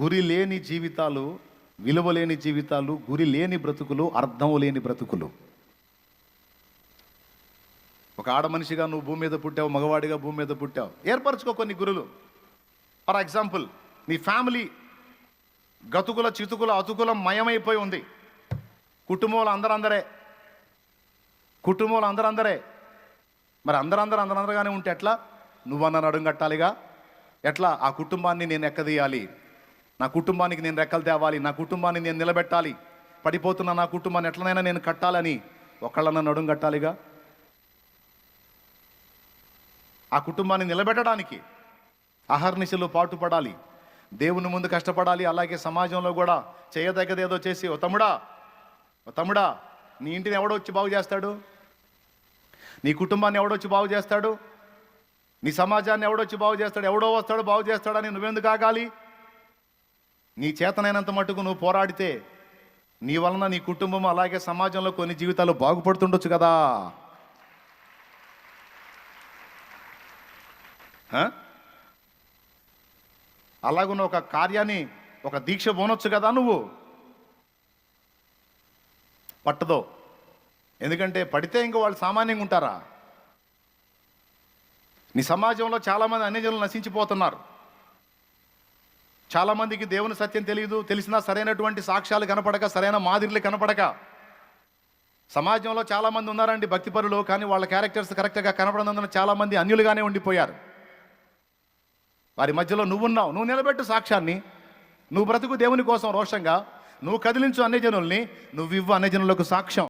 గురి లేని జీవితాలు విలువ లేని జీవితాలు గురి లేని బ్రతుకులు అర్థం లేని బ్రతుకులు. ఒక ఆడ మనిషిగా నువ్వు భూమి మీద పుట్టావు మగవాడిగా భూమి మీద పుట్టావు. ఏర్పరచుకో కొన్ని గురులు. ఫర్ ఎగ్జాంపుల్ నీ ఫ్యామిలీ గతుకుల చితుకుల అతుకుల మయమైపోయి ఉంది. కుటుంబంలో అందరందరే కుటుంబంలో అందరందరే. మరి అందరందరూ అందరందరగానే ఉంటే ఎట్లా? నువ్వన్న నడుం కట్టాలిగా ఎట్లా? ఆ కుటుంబాన్ని నేను ఎక్కదీయాలి? నా కుటుంబానికి నేను రెక్కలు తేవాలి నా కుటుంబాన్ని నేను నిలబెట్టాలి. పడిపోతున్న నా కుటుంబాన్ని ఎట్లనైనా నేను కట్టాలని ఒకళ్ళన్న నడుం కట్టాలిగా? ఆ కుటుంబాన్ని నిలబెట్టడానికి అహర్నిశలు పాటుపడాలి. దేవుని ముందు కష్టపడాలి. అలాగే సమాజంలో కూడా చేయదగ్గదేదో చేసి ఓ తమ్ముడా ఓ తమ్ముడా నీ ఇంటిని ఎవడో వచ్చి బాగు చేస్తాడు? నీ కుటుంబాన్ని ఎవడొచ్చి బాగు చేస్తాడు? నీ సమాజాన్ని ఎవడొచ్చి బాగు చేస్తాడు? ఎవడో వస్తాడు బాగు చేస్తాడని నువ్వెందుకు ఆగాలి? నీ చేతనైనంత మటుకు నువ్వు పోరాడితే నీ వలన నీ కుటుంబం అలాగే సమాజంలో కొన్ని జీవితాలు బాగుపడుతుండొచ్చు కదా. అలాగున్న ఒక కార్యాన్ని ఒక దీక్ష పోనొచ్చు కదా నువ్వు. పట్టదో. ఎందుకంటే పడితే ఇంక వాళ్ళు సామాన్యంగా ఉంటారా? నీ సమాజంలో చాలామంది అన్యజనులు నశించిపోతున్నారు. చాలామందికి దేవుని సత్యం తెలియదు తెలిసినా సరైనటువంటి సాక్ష్యాలు కనపడక సరైన మాదిరిలు కనపడక. సమాజంలో చాలామంది ఉన్నారండి భక్తిపరులు కానీ వాళ్ళ క్యారెక్టర్స్ కరెక్ట్గా కనపడనందున చాలామంది అన్యులుగానే ఉండిపోయారు. వారి మధ్యలో నువ్వున్నావు నువ్వు నిలబెట్టు సాక్ష్యాన్ని. నువ్వు బ్రతుకు దేవుని కోసం రోషంగా. నువ్వు కదిలించు అన్యజనుల్ని. నువ్వు ఇవ్వు అన్యజనులకు సాక్ష్యం.